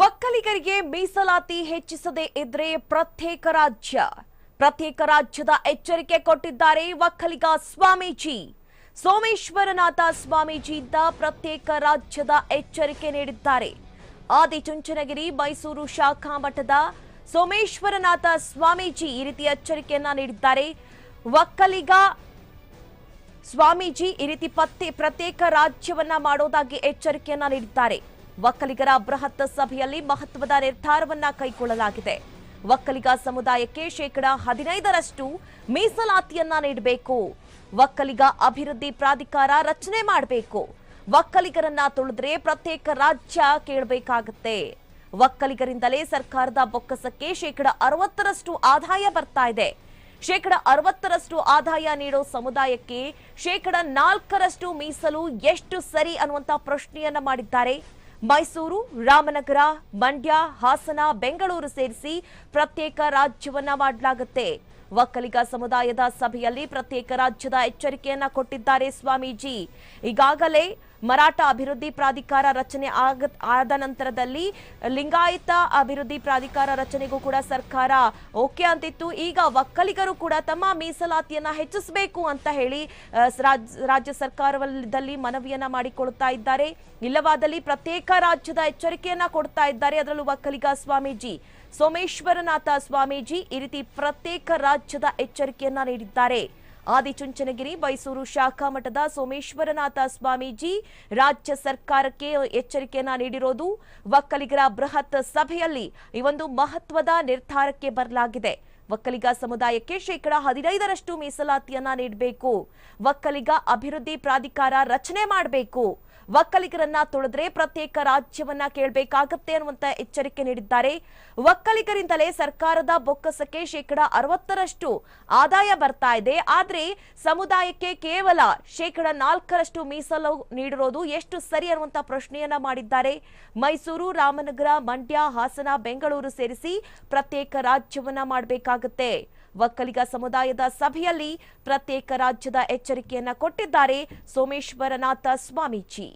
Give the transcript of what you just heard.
ಒಕ್ಕಲಿಗರಿಗೆ ಮೀಸಲಾತಿ ಹೆಚ್ಚಿಸದೇ ಇದ್ರೆ ಪ್ರತ್ಯೇಕ ರಾಜ್ಯ. ಪ್ರತ್ಯೇಕ ರಾಜ್ಯದ ಎಚ್ಚರಿಕೆ ಕೊಟ್ಟಿದ್ದಾರೆ ಒಕ್ಕಲಿಗ ಸ್ವಾಮೀಜಿ. ಸೋಮೇಶ್ವರನಾಥ ಸ್ವಾಮೀಜಿಯಿಂದ ಪ್ರತ್ಯೇಕ ರಾಜ್ಯದ ಎಚ್ಚರಿಕೆ ನೀಡಿದ್ದಾರೆ. ಆದಿಚುಂಚನಗಿರಿ ಮೈಸೂರು ಶಾಖಾ ಮಠದ ಸೋಮೇಶ್ವರನಾಥ ಸ್ವಾಮೀಜಿ ಈ ರೀತಿ ಎಚ್ಚರಿಕೆಯನ್ನ ನೀಡಿದ್ದಾರೆ. ಒಕ್ಕಲಿಗ ಸ್ವಾಮೀಜಿ ಈ ರೀತಿ ಪತ್ತೆ ಪ್ರತ್ಯೇಕ ರಾಜ್ಯವನ್ನ ಮಾಡೋದಾಗಿ ಎಚ್ಚರಿಕೆಯನ್ನ ನೀಡಿದ್ದಾರೆ. ಒಕ್ಕಲಿಗರ ಬೃಹತ್ ಸಭೆಯಲ್ಲಿ ಮಹತ್ವದ ನಿರ್ಧಾರವನ್ನ ಕೈಗೊಳ್ಳಲಾಗಿದೆ. ಒಕ್ಕಲಿಗ ಸಮುದಾಯಕ್ಕೆ ಶೇಕಡ ಹದಿನೈದರಷ್ಟು ಮೀಸಲಾತಿಯನ್ನ ನೀಡಬೇಕು. ಒಕ್ಕಲಿಗ ಅಭಿವೃದ್ಧಿ ಪ್ರಾಧಿಕಾರ ರಚನೆ ಮಾಡಬೇಕು. ಒಕ್ಕಲಿಗರನ್ನ ತುಳಿದ್ರೆ ಪ್ರತ್ಯೇಕ ರಾಜ್ಯ ಕೇಳಬೇಕಾಗುತ್ತೆ. ಒಕ್ಕಲಿಗರಿಂದಲೇ ಸರ್ಕಾರದ ಬೊಕ್ಕಸಕ್ಕೆ ಶೇಕಡ ಅರವತ್ತರಷ್ಟು ಆದಾಯ ಬರ್ತಾ ಇದೆ. ಶೇಕಡ ಅರವತ್ತರಷ್ಟು ಆದಾಯ ನೀಡೋ ಸಮುದಾಯಕ್ಕೆ ಶೇಕಡ ನಾಲ್ಕರಷ್ಟು ಮೀಸಲು ಎಷ್ಟು ಸರಿ ಅನ್ನುವಂತ ಪ್ರಶ್ನೆಯನ್ನ ಮಾಡಿದ್ದಾರೆ. ಮೈಸೂರು, ರಾಮನಗರ, ಮಂಡ್ಯ, ಹಾಸನ, ಬೆಂಗಳೂರು ಸೇರಿಸಿ ಪ್ರತ್ಯೇಕ ರಾಜ್ಯವನ್ನ ಮಾಡಲಾಗುತ್ತೆ. ಒಕ್ಕಲಿಗ ಸಮುದಾಯದ ಸಭೆಯಲ್ಲಿ ಪ್ರತ್ಯೇಕ ರಾಜ್ಯದ ಎಚ್ಚರಿಕೆಯನ್ನ ಕೊಟ್ಟಿದ್ದಾರೆ ಸ್ವಾಮೀಜಿ. ಈಗಾಗಲೇ ಮರಾಠ ಅಭಿವೃದ್ಧಿ ಪ್ರಾಧಿಕಾರ ರಚನೆ ಆಗ ಆದ ನಂತರದಲ್ಲಿ ಲಿಂಗಾಯತ ಅಭಿವೃದ್ಧಿ ಪ್ರಾಧಿಕಾರ ರಚನೆಗೂ ಕೂಡ ಸರ್ಕಾರ ಓಕೆ ಅಂತಿತ್ತು. ಈಗ ಒಕ್ಕಲಿಗರು ಕೂಡ ತಮ್ಮ ಮೀಸಲಾತಿಯನ್ನ ಹೆಚ್ಚಿಸಬೇಕು ಅಂತ ಹೇಳಿ ರಾಜ್ಯ ಸರ್ಕಾರದಲ್ಲಿ ಮನವಿಯನ್ನ ಮಾಡಿಕೊಳ್ತಾ ಇದ್ದಾರೆ. ಇಲ್ಲವಾದಲ್ಲಿ ಪ್ರತ್ಯೇಕ ರಾಜ್ಯದ ಎಚ್ಚರಿಕೆಯನ್ನ ಕೊಡ್ತಾ ಇದ್ದಾರೆ ಅದರಲ್ಲೂ ಒಕ್ಕಲಿಗ ಸ್ವಾಮೀಜಿ. ಸೋಮೇಶ್ವರನಾಥ ಸ್ವಾಮೀಜಿ ಈ ರೀತಿ ಪ್ರತ್ಯೇಕ ರಾಜ್ಯದ ಎಚ್ಚರಿಕೆಯನ್ನ ನೀಡಿದ್ದಾರೆ. ಆದಿಚುಂಚನಗಿರಿ, ಮೈಸೂರು ಶಾಖಾ ಮಠದ ಸೋಮೇಶ್ವರನಾಥ ಸ್ವಾಮೀಜಿ ರಾಜ್ಯ ಸರ್ಕಾರಕ್ಕೆ ಎಚ್ಚರಿಕೆಯನ್ನ ನೀಡಿರೋದು ಒಕ್ಕಲಿಗರ ಬೃಹತ್ ಸಭೆಯಲ್ಲಿ ಈ ಒಂದು ಮಹತ್ವದ ನಿರ್ಧಾರಕ್ಕೆ ಬರಲಾಗಿದೆ. ಒಕ್ಕಲಿಗ ಸಮುದಾಯಕ್ಕೆ ಶೇಕಡಾ ಹದಿನೈದರಷ್ಟು ಮೀಸಲಾತಿಯನ್ನ ನೀಡಬೇಕು. ಒಕ್ಕಲಿಗ ಅಭಿವೃದ್ಧಿ ಪ್ರಾಧಿಕಾರ ರಚನೆ ಮಾಡಬೇಕು. ಒಕ್ಕಲಿಗರನ್ನ ತೊಳೆದ್ರೆ ಪ್ರತ್ಯೇಕ ರಾಜ್ಯವನ್ನ ಕೇಳಬೇಕಾಗತ್ತೆ ಅನ್ನುವಂತ ಎಚ್ಚರಿಕೆ ನೀಡಿದ್ದಾರೆ. ಒಕ್ಕಲಿಗರಿಂದಲೇ ಸರ್ಕಾರದ ಬೊಕ್ಕಸಕ್ಕೆ ಶೇಕಡ ಅರವತ್ತರಷ್ಟು ಆದಾಯ ಬರ್ತಾ ಇದೆ. ಆದ್ರೆ ಸಮುದಾಯಕ್ಕೆ ಕೇವಲ ಶೇಕಡ ನಾಲ್ಕರಷ್ಟು ಮೀಸಲು ನೀಡಿರೋದು ಎಷ್ಟು ಸರಿ ಅನ್ನುವಂತ ಪ್ರಶ್ನೆಯನ್ನ ಮಾಡಿದ್ದಾರೆ. ಮೈಸೂರು, ರಾಮನಗರ, ಮಂಡ್ಯ, ಹಾಸನ, ಬೆಂಗಳೂರು ಸೇರಿಸಿ ಪ್ರತ್ಯೇಕ ರಾಜ್ಯವನ್ನ ಮಾಡಬೇಕಾಗತ್ತೆ. ಒಕ್ಕಲಿಗ ಸಮುದಾಯದ ಸಭೆಯಲ್ಲಿ ಪ್ರತ್ಯೇಕ ರಾಜ್ಯದ ಎಚ್ಚರಿಕೆಯನ್ನ ಕೊಟ್ಟಿದ್ದಾರೆ ಸೋಮೇಶ್ವರನಾಥ ಸ್ವಾಮೀಜಿ.